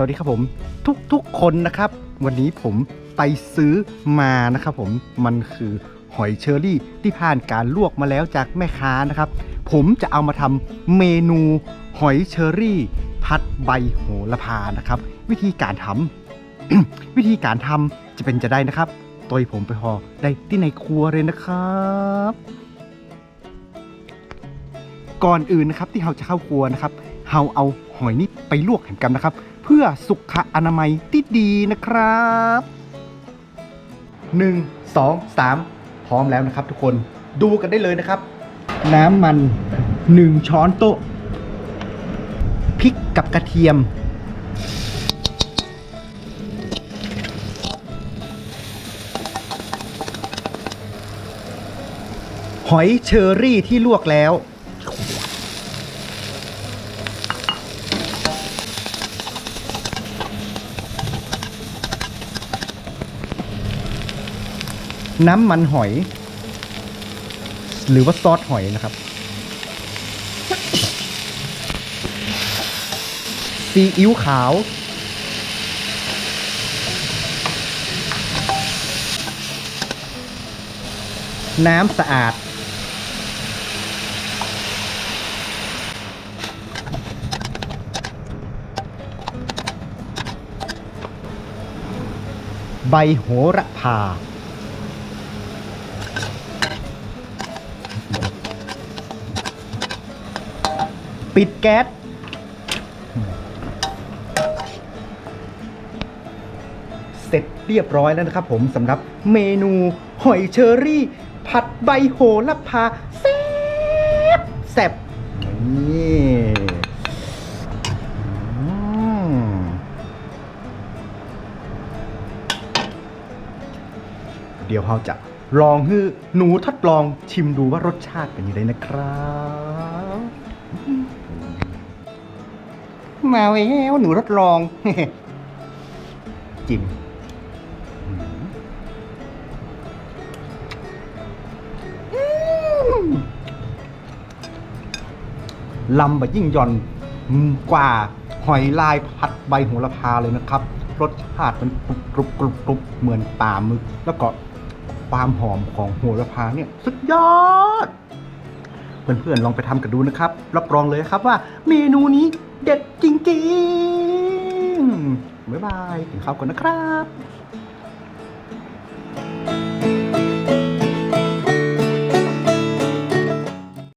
วัสดีครับผมทุกๆคนนะครับ วันนี้ผมไปซื้อมานะครับผมมันคือหอยเชอรี่ที่ผ่านการลวกมาแล้วจากแม่ค้านะครับ ผมจะเอามาทำเมนูหอยเชอรี่ พัดใบโหระพานะครับ วิธีการทำ วิธีการทำจะเป็นจะได้นะครับตัวผมไปพอได้ที่ในครัวเลยนะครับก่อนอื่นนะครับที่เราจะเข้าครัวนะครับเราเอาหอยนี้ไปลวกแหมกันนะครับ พื่อสุขอนามัยที่ดีนะครับ 1 2 3 พร้อมแล้วนะครับทุกคนดูกันได้เลยนะครับ น้ำมัน 1 ช้อนโต๊ะพริกกับกระเทียม หอยเชอรี่ที่ลวกแล้ว น้ำมันหอย หรือว่าซอสหอยนะครับซีอิ๊วขาว น้ำสะอาด ใบโหระพา ปิดแก๊สเสร็จเรียบร้อยแล้วนะครับผมสำหรับเมนูหอยเชอรี่ ผัดใบโหระพาแซ่บแซ่บนี่เดี๋ยวเราจะลองให้หนูทดลองชิมดูว่ารสชาติเป็นยังไงนะครับ มาแล้วหนูทดลอง จิ้มลำแบะยิ่งหย่อนกว่าหอยลายผัดใบโหระพาเลยนะครับ รสชาติมันกรุบกรุบกรุบกรุบเหมือนปลาหมึก แล้วก็ความหอมของโหระพาเนี่ย สุดยอด เพื่อนๆลองไปทำกันดูนะครับ รับรองเลยครับว่าเมนูนี้เด็ดจริงๆ บ๊ายบายกินข้าวก่อนนะครับ